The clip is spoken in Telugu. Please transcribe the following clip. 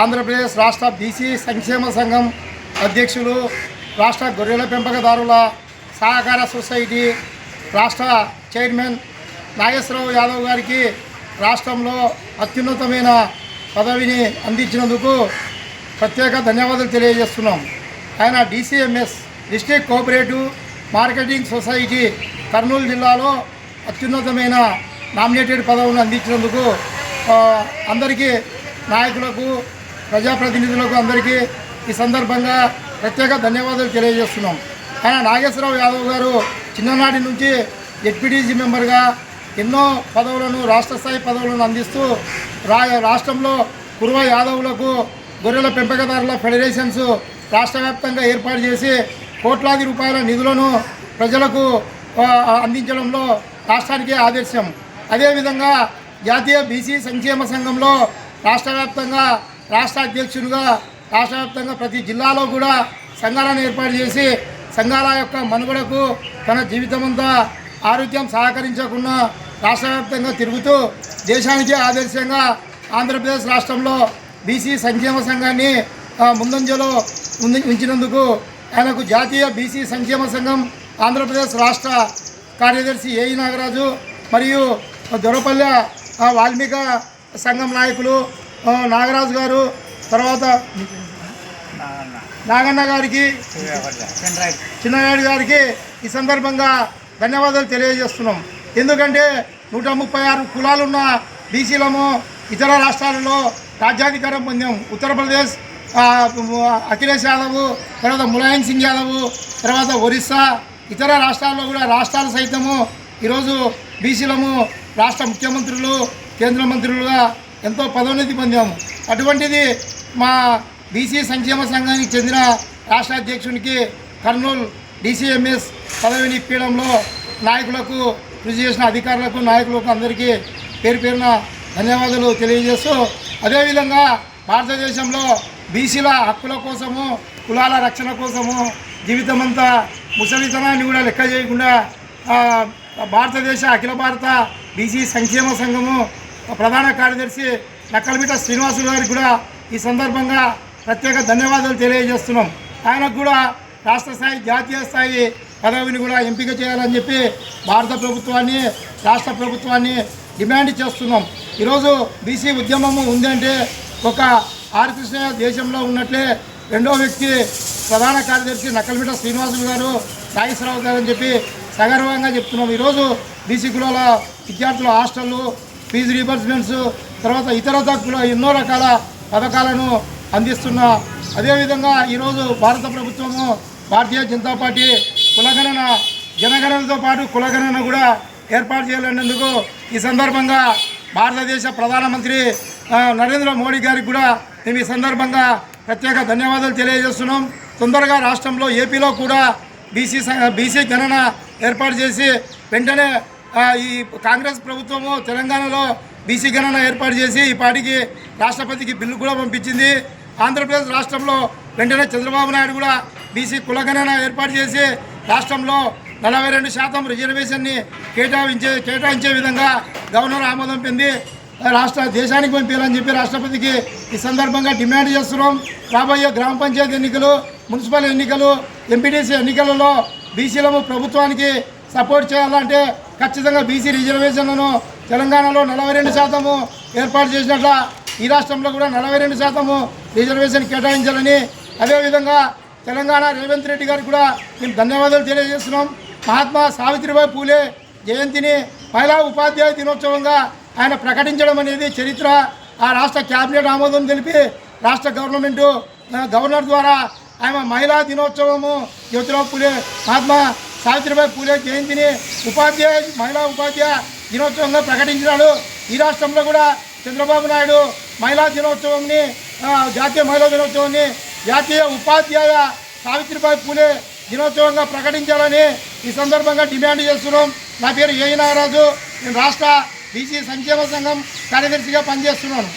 ఆంధ్రప్రదేశ్ రాష్ట్ర బీసీ సంక్షేమ సంఘం అధ్యక్షులు రాష్ట్ర గొర్రెల పెంపకదారుల సహకార సొసైటీ రాష్ట్ర చైర్మన్ నాగేశ్వరరావు యాదవ్ గారికి రాష్ట్రంలో అత్యున్నతమైన పదవిని అందించినందుకు ప్రత్యేక ధన్యవాదాలు తెలియజేస్తున్నాం. ఆయన DCMS district cooperative marketing society Kurnool జిల్లాలో అత్యున్నతమైన నామినేటెడ్ పదవులను అందించినందుకు అందరికీ నాయకులకు ప్రజాప్రతినిధులకు అందరికీ ఈ సందర్భంగా ప్రత్యేక ధన్యవాదాలు తెలియజేస్తున్నాం. ఆయన నాగేశ్వరరావు యాదవ్ గారు చిన్ననాటి నుంచి జెడ్పీటీసీ మెంబర్గా ఎన్నో పదవులను రాష్ట్ర స్థాయి పదవులను అందిస్తూ రా రాష్ట్రంలో కురువ యాదవులకు గొర్రెల పెంపకదారుల ఫెడరేషన్స్ రాష్ట్ర వ్యాప్తంగా ఏర్పాటు చేసి కోట్లాది రూపాయల నిధులను ప్రజలకు అందించడంలో రాష్ట్రానికే ఆదర్శం. అదేవిధంగా జాతీయ బీసీ సంక్షేమ సంఘంలో రాష్ట్ర వ్యాప్తంగా రాష్ట్ర అధ్యక్షునిగా రాష్ట్ర వ్యాప్తంగా ప్రతి జిల్లాలో కూడా సంఘాలను ఏర్పాటు చేసి సంఘాల యొక్క మనుగడకు తన జీవితమంతా ఆరోగ్యం సహకరించకుండా రాష్ట్ర వ్యాప్తంగా తిరుగుతూ దేశానికి ఆదర్శంగా ఆంధ్రప్రదేశ్ రాష్ట్రంలో బీసీ సంక్షేమ సంఘాన్ని ముందంజలో ఉంది- ఉంచినందుకు ఆయనకు జాతీయ బీసీ సంక్షేమ సంఘం ఆంధ్రప్రదేశ్ రాష్ట్ర కార్యదర్శి ఏఈ నాగరాజు మరియు దొరపల్లె వాల్మీక సంఘం నాయకులు నాగరాజు గారు తర్వాత నాగన్న గారికి చిన్ననాయుడు గారికి ఈ సందర్భంగా ధన్యవాదాలు తెలియజేస్తున్నాం. ఎందుకంటే నూట ముప్పై ఆరు కులాలున్న బీసీలము ఇతర రాష్ట్రాలలో రాజ్యాధికారం పొందాం. ఉత్తరప్రదేశ్ అఖిలేష్ యాదవ్ తర్వాత ములాయం సింగ్ యాదవ్ తర్వాత ఒరిస్సా ఇతర రాష్ట్రాల్లో కూడా రాష్ట్రాలు సైతము ఈరోజు బీసీలము రాష్ట్ర ముఖ్యమంత్రులు కేంద్ర మంత్రులుగా ఎంతో పదోన్నతి పొందాము. అటువంటిది మా బీసీ సంక్షేమ సంఘానికి చెందిన రాష్ట్ర అధ్యక్షునికి కర్నూలు డీసీఎంఎస్ పదవిని ఇప్పించడంలో నాయకులకు కృషి చేసిన అధికారులకు నాయకులకు అందరికీ పేరు పేరున ధన్యవాదాలు తెలియజేస్తూ అదేవిధంగా భారతదేశంలో బీసీల హక్కుల కోసము కులాల రక్షణ కోసము జీవితమంతా ముసలితనాన్ని కూడా లెక్క చేయకుండా భారతదేశ అఖిల భారత బీసీ సంక్షేమ సంఘము ప్రధాన కార్యదర్శి నక్కలమిట శ్రీనివాసులు గారికి కూడా ఈ సందర్భంగా ప్రత్యేక ధన్యవాదాలు తెలియజేస్తున్నాం. ఆయనకు కూడా రాష్ట్ర స్థాయి జాతీయ స్థాయి పదవిని కూడా ఎంపిక చేయాలని చెప్పి భారత ప్రభుత్వాన్ని రాష్ట్ర ప్రభుత్వాన్ని డిమాండ్ చేస్తున్నాం. ఈరోజు బీసీ ఉద్యమము ఉందంటే ఒక ఆర్ కృష్ణయ్య దేశంలో ఉన్నట్లే రెండో వ్యక్తి ప్రధాన కార్యదర్శి నక్కలమిట శ్రీనివాసులు గారు నాగేశ్వరరావు గారు అని చెప్పి సగర్వంగా చెప్తున్నాం. ఈరోజు బీసీ కులాల విద్యార్థుల హాస్టళ్ళు ఫీజు రీబర్స్మెంట్స్ తర్వాత ఇతర ఎన్నో రకాల పథకాలను అందిస్తున్న అదేవిధంగా ఈరోజు భారత ప్రభుత్వము భారతీయ జనతా పార్టీ కులగణన జనగణనతో పాటు కులగణన కూడా ఏర్పాటు చేయాలనేందుకు ఈ సందర్భంగా భారతదేశ ప్రధానమంత్రి నరేంద్ర మోడీ గారికి కూడా మేము ఈ సందర్భంగా ప్రత్యేక ధన్యవాదాలు తెలియజేస్తున్నాం. తొందరగా రాష్ట్రంలో ఏపీలో కూడా బీసీ బీసీ గణన ఏర్పాటు చేసి వెంటనే ఈ కాంగ్రెస్ ప్రభుత్వము తెలంగాణలో బీసీ గణన ఏర్పాటు చేసి ఈ పార్టీకి రాష్ట్రపతికి బిల్లు కూడా పంపించింది. ఆంధ్రప్రదేశ్ రాష్ట్రంలో వెంటనే చంద్రబాబు నాయుడు కూడా బీసీ కులగణన ఏర్పాటు చేసి రాష్ట్రంలో నలభై రెండు శాతం రిజర్వేషన్ని కేటాయించే కేటాయించే విధంగా గవర్నర్ ఆమోదం పొంది రాష్ట్ర దేశానికి పంపించాలని చెప్పి రాష్ట్రపతికి ఈ సందర్భంగా డిమాండ్ చేస్తున్నాం. రాబోయే గ్రామ పంచాయతీ ఎన్నికలు మున్సిపల్ ఎన్నికలు ఎంపీటీసీ ఎన్నికలలో బీసీలము ప్రభుత్వానికి సపోర్ట్ చేయాలంటే ఖచ్చితంగా బీసీ రిజర్వేషన్లను తెలంగాణలో నలభై రెండు శాతము ఏర్పాటు చేసినట్ల ఈ రాష్ట్రంలో కూడా నలభై రెండు శాతము రిజర్వేషన్ కేటాయించాలని. అదేవిధంగా తెలంగాణ రేవంత్ రెడ్డి గారికి కూడా మేము ధన్యవాదాలు తెలియజేస్తున్నాం. మహాత్మా సావిత్రిబాయి పూలే జయంతిని మహిళా ఉపాధ్యాయ దినోత్సవంగా ఆయన ప్రకటించడం అనేది చరిత్ర. ఆ రాష్ట్ర క్యాబినెట్ ఆమోదం తెలిపి రాష్ట్ర గవర్నమెంటు గవర్నర్ ద్వారా ఆమె మహిళా దినోత్సవము జ్యోతిరావు పూలే మహాత్మా సావిత్రిబాయి పూలే జయంతిని ఉపాధ్యాయ మహిళా ఉపాధ్యాయ దినోత్సవంగా ప్రకటించినాడు. ఈ రాష్ట్రంలో కూడా చంద్రబాబు నాయుడు మహిళా దినోత్సవంని జాతీయ మహిళా దినోత్సవాన్ని జాతీయ ఉపాధ్యాయ సావిత్రిబాయి పూలే దినోత్సవంగా ప్రకటించాలని ఈ సందర్భంగా డిమాండ్ చేస్తున్నాం. నా పేరు ఏ నాగరాజు నేను రాష్ట్ర బీసీ సంక్షేమ సంఘం కార్యదర్శిగా పనిచేస్తున్నాను.